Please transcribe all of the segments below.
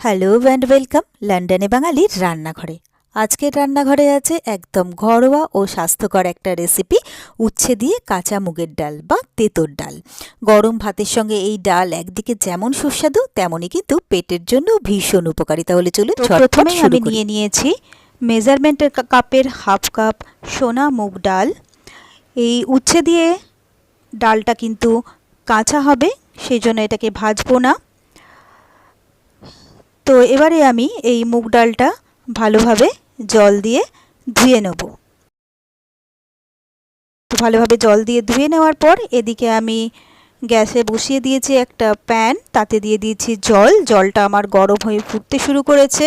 Hello and welcome লন্ডনে বাঙালির রান্নাঘরে। আজকের রান্নাঘরে আছে একদম ঘরোয়া ও স্বাস্থ্যকর একটা রেসিপি উচ্ছে দিয়ে কাঁচা মুগের ডাল বা তেঁতোর ডাল। গরম ভাতের সঙ্গে এই ডাল একদিকে যেমন সুস্বাদু তেমনই কিন্তু পেটের জন্য ভীষণ উপকারী। তাহলে ঝটপট প্রথমেই আমি নিয়ে নিয়েছি মেজারমেন্টের কাপের হাফ কাপ সোনা মুগ ডাল। এই উচ্ছে দিয়ে ডালটা কিন্তু কাঁচা হবে সেই জন্য এটাকে ভাজবো না। তো এবারে আমি এই মুগ ডালটা ভালোভাবে জল দিয়ে ধুয়ে নেব। তো ভালোভাবে জল দিয়ে ধুয়ে নেওয়ার পর এদিকে আমি গ্যাসে বসিয়ে দিয়েছি একটা প্যান, তাতে দিয়ে দিয়েছি জল। জলটা আমার গরম হয়ে ফুটতে শুরু করেছে।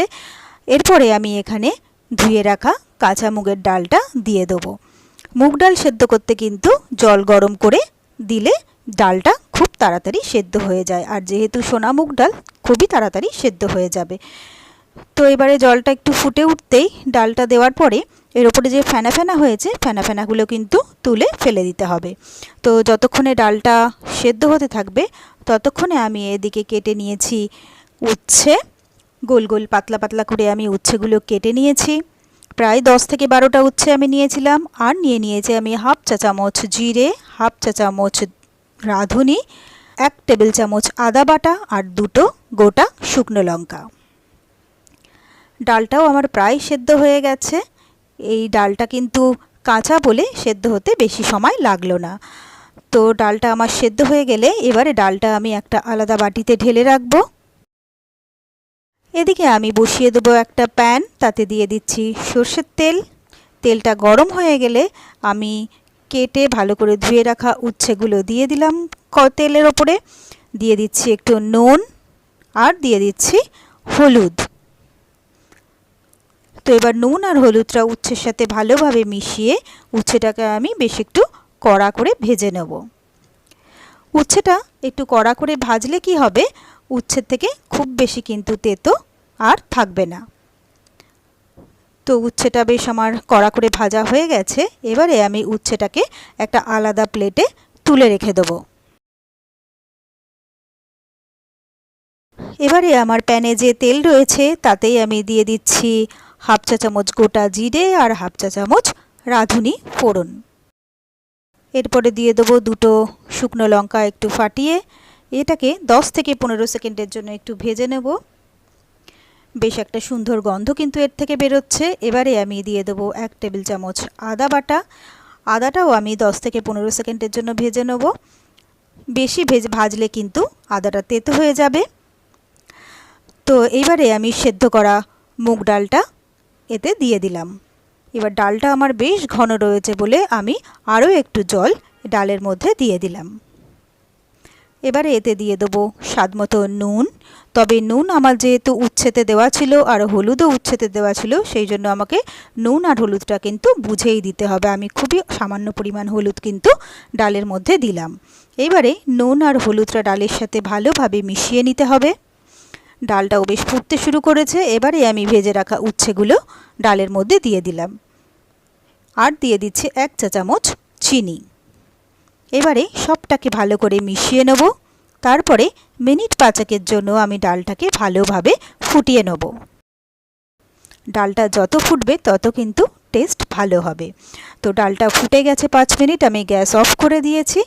এরপরে আমি এখানে ধুয়ে রাখা কাঁচা মুগের ডালটা দিয়ে দেবো। মুগ ডাল সেদ্ধ করতে কিন্তু জল গরম করে দিলে ডালটা তাড়াতাড়ি সেদ্ধ হয়ে যায়। আর যেহেতু সোনা মুগ ডাল, খুবই তাড়াতাড়ি সেদ্ধ হয়ে যাবে। তো এবারে জলটা একটু ফুটে উঠতেই ডালটা দেওয়ার পরে এর ওপরে যে ফেনা ফেনা হয়েছে, ফেনা ফেনাগুলো কিন্তু তুলে ফেলে দিতে হবে। তো যতক্ষণে ডালটা সেদ্ধ হতে থাকবে, ততক্ষণে আমি এদিকে কেটে নিয়েছি উচ্ছে। গোল গোল পাতলা পাতলা করে আমি উচ্ছেগুলো কেটে নিয়েছি। প্রায় দশ থেকে বারোটা উচ্ছে আমি নিয়েছিলাম। আর নিয়ে নিয়েছি আমি হাফ চা চামচ জিরে, হাফ চা চামচ রাঁধুনি এক টেবিল চামচ আদা বাটা আর দুটো গোটা শুকনো লঙ্কা। ডালটাও আমার প্রায় সেদ্ধ হয়ে গেছে। এই ডালটা কিন্তু কাঁচা বলে সেদ্ধ হতে বেশি সময় লাগল না। তো ডালটা আমার সেদ্ধ হয়ে গেলে এবারে ডালটা আমি একটা আলাদা বাটিতে ঢেলে রাখব। এদিকে আমি বসিয়ে দেবো একটা প্যান, তাতে দিয়ে দিচ্ছি সর্ষের তেল। তেলটা গরম হয়ে গেলে আমি কেটে ভালো করে ধুয়ে রাখা উচ্ছেগুলো দিয়ে দিলাম ক- তেলের ওপরে। দিয়ে দিচ্ছি একটু নুন আর দিয়ে দিচ্ছি হলুদ। তো এবার নুন আর হলুদটা উচ্ছের সাথে ভালোভাবে মিশিয়ে উচ্ছেটাকে আমি বেশ একটু কড়া করে ভেজে নেব। উচ্ছেটা একটু কড়া করে ভাজলে কি হবে? উচ্ছের থেকে খুব বেশি কিন্তু তেতো আর থাকবে না। তো উচ্ছেটা বেশ আমার কড়া করে ভাজা হয়ে গেছে। এবারে আমি উচ্ছেটাকে একটা আলাদা প্লেটে তুলে রেখে দেবো। এবারে আমার প্যানে যে তেল রয়েছে, তাতেই আমি দিয়ে দিচ্ছি হাফ চা চামচ গোটা জিরে আর হাফ চা চামচ রাঁধুনি ফোড়ন। এরপরে দিয়ে দেবো দুটো শুকনো লঙ্কা একটু ফাটিয়ে, এটাকে 10 থেকে পনেরো সেকেন্ডের জন্য একটু ভেজে নেব। বেশ একটা সুন্দর গন্ধ কিন্তু এর থেকে বেরোচ্ছে। এবারে আমি দিয়ে দেবো এক টেবিল চামচ আদা বাটা। আদাটাও আমি 10 থেকে পনেরো সেকেন্ডের জন্য ভেজে নেব। বেশি ভেজ, ভাজলে কিন্তু আদাটা তেতো হয়ে যাবে। তো এইবারে আমি সেদ্ধ করা মুগ ডালটা এতে দিয়ে দিলাম। এবার ডালটা আমার বেশ ঘন রয়েছে বলে আমি আরও একটু জল ডালের মধ্যে দিয়ে দিলাম। এবারে এতে দিয়ে দেবো স্বাদ মতো নুন। তবে নুন আমার যেহেতু উচ্ছেতে দেওয়া ছিল আর হলুদও উচ্ছেতে দেওয়া ছিল, সেই জন্য আমাকে নুন আর হলুদটা কিন্তু বুঝেই দিতে হবে। আমি খুবই সামান্য পরিমাণ হলুদ কিন্তু ডালের মধ্যে দিলাম। এবারে নুন আর হলুদটা ডালের সাথে ভালোভাবে মিশিয়ে নিতে হবে। ডালটাও বেশ ফুটতে শুরু করেছে, এবারে আমি ভেজে রাখা উচ্ছেগুলো ডালের মধ্যে দিয়ে দিলাম। আর দিয়ে দিচ্ছে এক চা চামচ চিনি। এবারে সবটাকে ভালো করে মিশিয়ে নেব। তারপরে মিনিট পাঁচেকের জন্য আমি ডালটাকে ভালোভাবে ফুটিয়ে নেব। ডালটা যত ফুটবে তত কিন্তু টেস্ট ভালো হবে। তো ডালটা ফুটে গেছে পাঁচ মিনিট, আমি গ্যাস অফ করে দিয়েছি।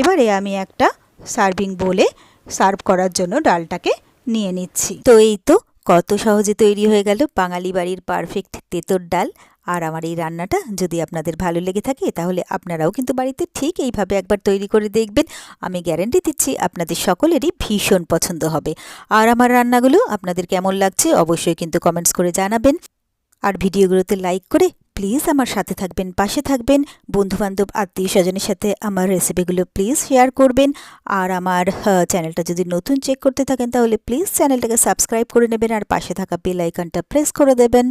এবারে আমি একটা সার্ভিং বলে সার্ভ করার জন্য ডালটাকে নিয়ে নিচ্ছি। তো এই তো কত সহজে তৈরি হয়ে গেল বাঙালি বাড়ির পারফেক্ট তেঁতোর ডাল। আর আমার এই রান্নাটা যদি আপনাদের ভালো লেগে থাকে, তাহলে আপনারাও কিন্তু বাড়িতে ঠিক এইভাবে একবার তৈরি করে দেখবেন। আমি গ্যারেন্টি দিচ্ছি আপনাদের সকলেরই ভীষণ পছন্দ হবে। আর আমার রান্নাগুলো আপনাদের কেমন লাগছে অবশ্যই কিন্তু কমেন্টস করে জানাবেন। আর ভিডিওগুলোতে লাইক করে প্লিজ আমার সাথে থাকবেন, পাশে থাকবেন। বন্ধুবান্ধব আত্মীয় স্বজনের সাথে আমার রেসিপিগুলো প্লিজ শেয়ার করবেন। আর আমার চ্যানেলটা যদি নতুন চেক করতে থাকেন, তাহলে প্লিজ চ্যানেলটাকে সাবস্ক্রাইব করে নেবেন আর পাশে থাকা বেল আইকনটা প্রেস করে দেবেন।